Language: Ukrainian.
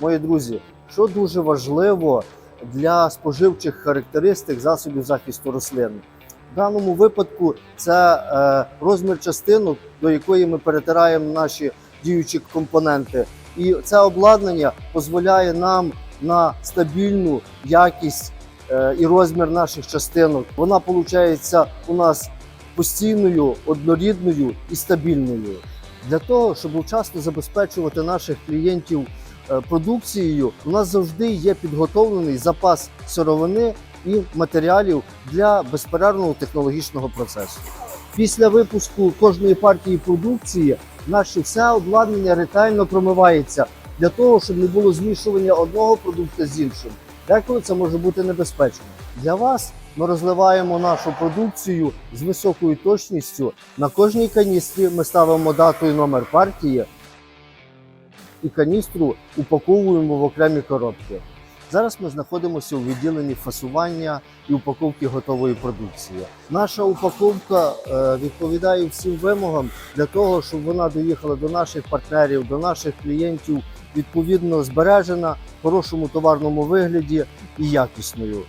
Мої друзі, що дуже важливо для споживчих характеристик засобів захисту рослин. В даному випадку це е, розмір частинок, до якої ми перетираємо наші діючі компоненти. І це обладнання дозволяє нам на стабільну якість е, і розмір наших частинок. Вона виходить у нас постійною, однорідною і стабільною. Для того, щоб вчасно забезпечувати наших клієнтів продукцією, у нас завжди є підготовлений запас сировини і матеріалів для безперервного технологічного процесу. Після випуску кожної партії продукції наше все обладнання ретельно промивається для того, щоб не було змішування одного продукту з іншим. Деколи це може бути небезпечно. Для вас ми розливаємо нашу продукцію з високою точністю. На кожній каністрі ми ставимо дату і номер партії і каністру упаковуємо в окремі коробки. Зараз ми знаходимося у відділенні фасування і упаковки готової продукції. Наша упаковка е, відповідає всім вимогам для того, щоб вона доїхала до наших партнерів, до наших клієнтів відповідно збережена в хорошому товарному вигляді і якісною.